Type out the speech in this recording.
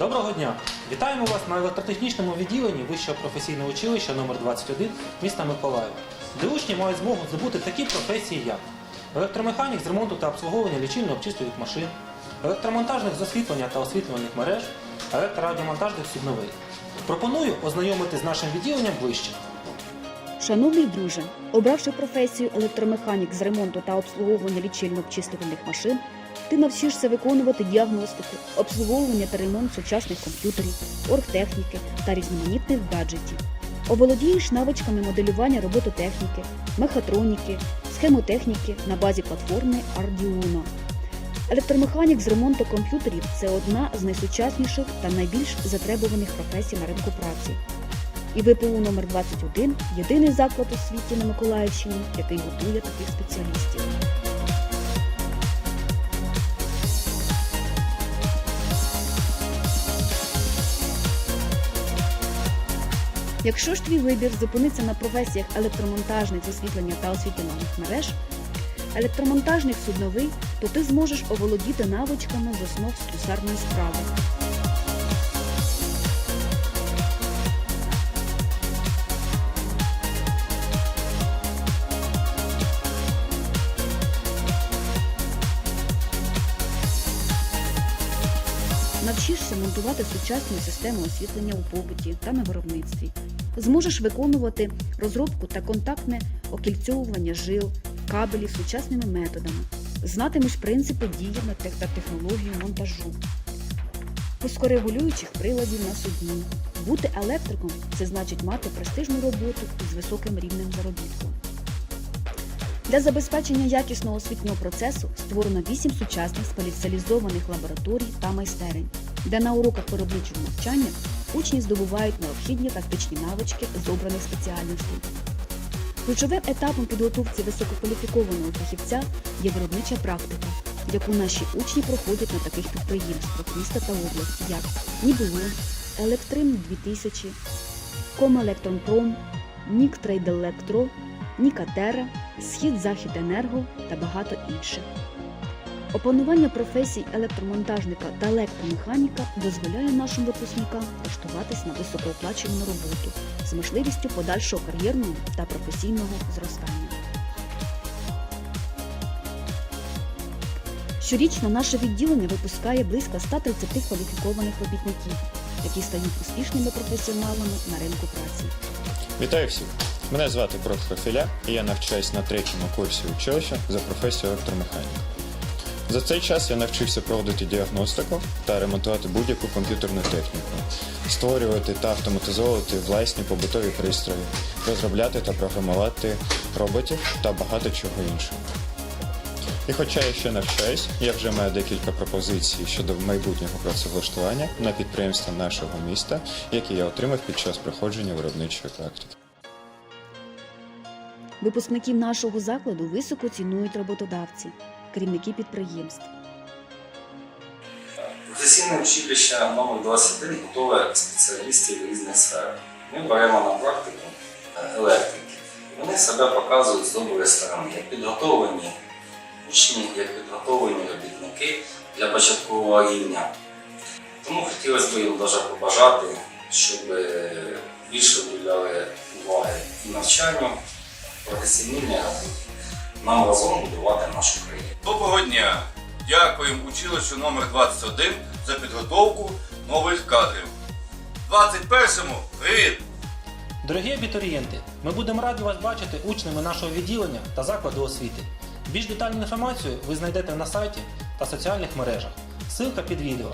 Доброго дня! Вітаємо вас на електротехнічному відділенні Вищого професійного училища номер 21 міста Миколаєва, де учні мають змогу здобути такі професії, як електромеханік з ремонту та обслуговування лічильно-обчислювальних машин, електромонтажник з освітлення та освітлювальних мереж, електрорадіомонтажник судновий. Пропоную ознайомити з нашим відділенням ближче. Шановний друже, обравши професію електромеханік з ремонту та обслуговування лічильно-обчислювальних машин, ти навчишся виконувати діагностику, обслуговування та ремонт сучасних комп'ютерів, оргтехніки та різноманітних гаджетів. Оволодієш навичками моделювання робототехніки, мехатроніки, схемотехніки на базі платформи Arduino. Електромеханік з ремонту комп'ютерів це одна з найсучасніших та найбільш затребуваних професій на ринку праці. І ВПУ номер 21 єдиний заклад у світі на Миколаївщині, який готує таких спеціалістів. Якщо ж твій вибір зупиниться на професіях електромонтажник з освітлення та освітлювальних мереж, електромонтажник судновий, то ти зможеш оволодіти навичками з основ слюсарної справи. Навчишся монтувати сучасні системи освітлення у побуті та на виробництві. Зможеш виконувати розробку та контактне окільцьовування жил, кабелів сучасними методами. Знатимеш принципи дії та технологію монтажу, пускорегулюючих приладів на судні. Бути електриком це значить мати престижну роботу із високим рівнем заробітку. Для забезпечення якісного освітнього процесу створено 8 сучасних спеціалізованих лабораторій та майстерень, де на уроках виробничого навчання учні здобувають необхідні тактичні навички з обраних спеціальностей. Ключовим етапом підготовці висококваліфікованого фахівця є виробнича практика, яку наші учні проходять на таких підприємствах міста та області, як Нібулон, Електрим 2000, Комелектронпром, Нік Трейделектро, Нікатера, Схід Захід Енерго та багато інших. Опанування професій електромонтажника та електромеханіка дозволяє нашим випускникам влаштуватись на високооплачувану роботу з можливістю подальшого кар'єрного та професійного зростання. Щорічно наше відділення випускає близько 130 кваліфікованих робітників, які стають успішними професіоналами на ринку праці. Вітаю всіх! Мене звати Прохор Філя, і я навчаюсь на третьому курсі училища за професією електромеханіка. За цей час я навчився проводити діагностику та ремонтувати будь-яку комп'ютерну техніку, створювати та автоматизовувати власні побутові пристрої, розробляти та програмувати роботів та багато чого іншого. І хоча я ще навчаюсь, я вже маю декілька пропозицій щодо майбутнього працевлаштування на підприємства нашого міста, які я отримав під час проходження виробничої практики. Випускників нашого закладу високо цінують роботодавці, керівники підприємств. Професійне училище номер 21 готове спеціалістів різних сфер. Ми беремо на практику е, електриків. Вони себе показують з доброї сторони, як підготовлені учні, як підготовлені робітники для початкового рівня. Тому хотілося б їм дуже побажати, щоб більше уділяли уваги і навчанню, професійній роботі. Нам разом будувати нашу країну. Доброго дня! Дякуємо училищу номер 21 за підготовку нових кадрів. 21-му привіт! Дорогі абітурієнти, ми будемо раді вас бачити учнями нашого відділення та закладу освіти. Більш детальну інформацію ви знайдете на сайті та соціальних мережах. Ссылка під відео.